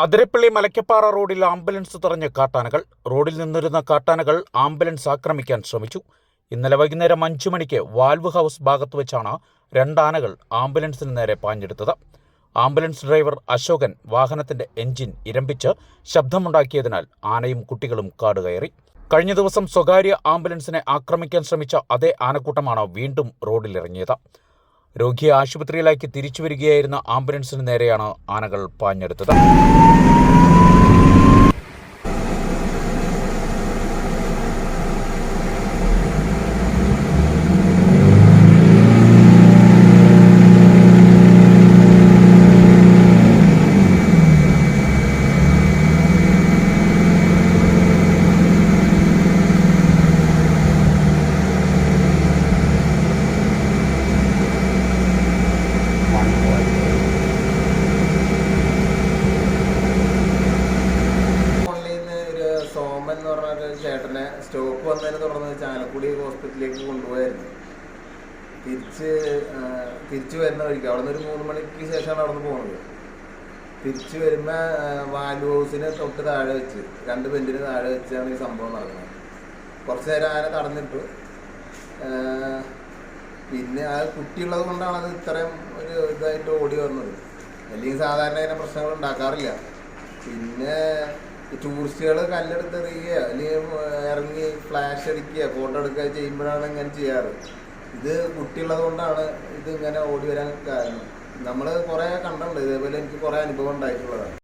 അതിരപ്പള്ളി മലക്കപ്പാറ റോഡിൽ ആംബുലൻസ് തടഞ്ഞ കാട്ടാനകൾ. റോഡിൽ നിന്നിരുന്ന കാട്ടാനകൾ ആംബുലൻസ് ആക്രമിക്കാൻ ശ്രമിച്ചു. ഇന്നലെ വൈകുന്നേരം അഞ്ചു മണിക്ക് വാൽവ് ഹൗസ് ഭാഗത്ത് വെച്ചാണ് രണ്ടാനകൾ ആംബുലൻസിന് നേരെ പാഞ്ഞെടുത്തത്. ആംബുലൻസ് ഡ്രൈവർ അശോകൻ വാഹനത്തിന്റെ എഞ്ചിൻ ഇരമ്പിച്ച് ശബ്ദമുണ്ടാക്കിയതിനാൽ ആനയും കുട്ടികളും കാടുകയറി കഴിഞ്ഞ ദിവസം സ്വകാര്യ ആംബുലൻസിനെ ആക്രമിക്കാൻ ശ്രമിച്ച അതേ ആനക്കൂട്ടമാണ് വീണ്ടും റോഡിലിറങ്ങിയത്. രോഗിയെ ആശുപത്രിയിലേക്ക് തിരിച്ചു വരികയായിരുന്ന ആംബുലൻസിന് നേരെയാണ് ആനകൾ പാഞ്ഞെടുത്തത്. എന്ന് പറഞ്ഞ ഒരു ചേട്ടനെ സ്റ്റോപ്പ് വന്നതിനെ തുടർന്ന് ചാലക്കുടി ഹോസ്പിറ്റലിലേക്ക് കൊണ്ടുപോയായിരുന്നു. തിരിച്ച് തിരിച്ചു വരുന്ന വഴിക്ക് അവിടെ നിന്ന് ഒരു മൂന്ന് മണിക്ക് ശേഷമാണ് അവിടെ നിന്ന് പോകുന്നത് തിരിച്ചു വരുന്ന വാൽവ് ഹൗസിന് തൊട്ട് താഴെ വെച്ച് രണ്ട് ബെഞ്ചിന് താഴെ വെച്ചാണ് ഈ സംഭവം നടക്കുന്നത് കുറച്ച് നേരം ആന തടഞ്ഞിട്ടു. പിന്നെ ആ കുട്ടിയുള്ളത് കൊണ്ടാണ് അത് ഇത്രയും ഒരു ഇതായിട്ട് ഓടി വന്നത്. അല്ലെങ്കിൽ സാധാരണ ഇങ്ങനെ പ്രശ്നങ്ങൾ ഉണ്ടാക്കാറില്ല. പിന്നെ ടൂറിസ്റ്റുകൾ കല്ലെടുത്തെറിയുക അല്ലെങ്കിൽ ഇറങ്ങി ഫ്ലാഷ് അടിക്കുക ഫോട്ടോ എടുക്കുക ചെയ്യുമ്പോഴാണ് ഇങ്ങനെ ചെയ്യാറ്. ഇത് കുട്ടിയുള്ളത് കൊണ്ടാണ് ഇത് ഇങ്ങനെ ഓടി വരാൻ കാരണം. നമ്മൾ കുറേ കണ്ടിട്ടുണ്ട്. ഇതേപോലെ എനിക്ക് കുറേ അനുഭവം ഉണ്ടായിട്ടുള്ളതാണ്.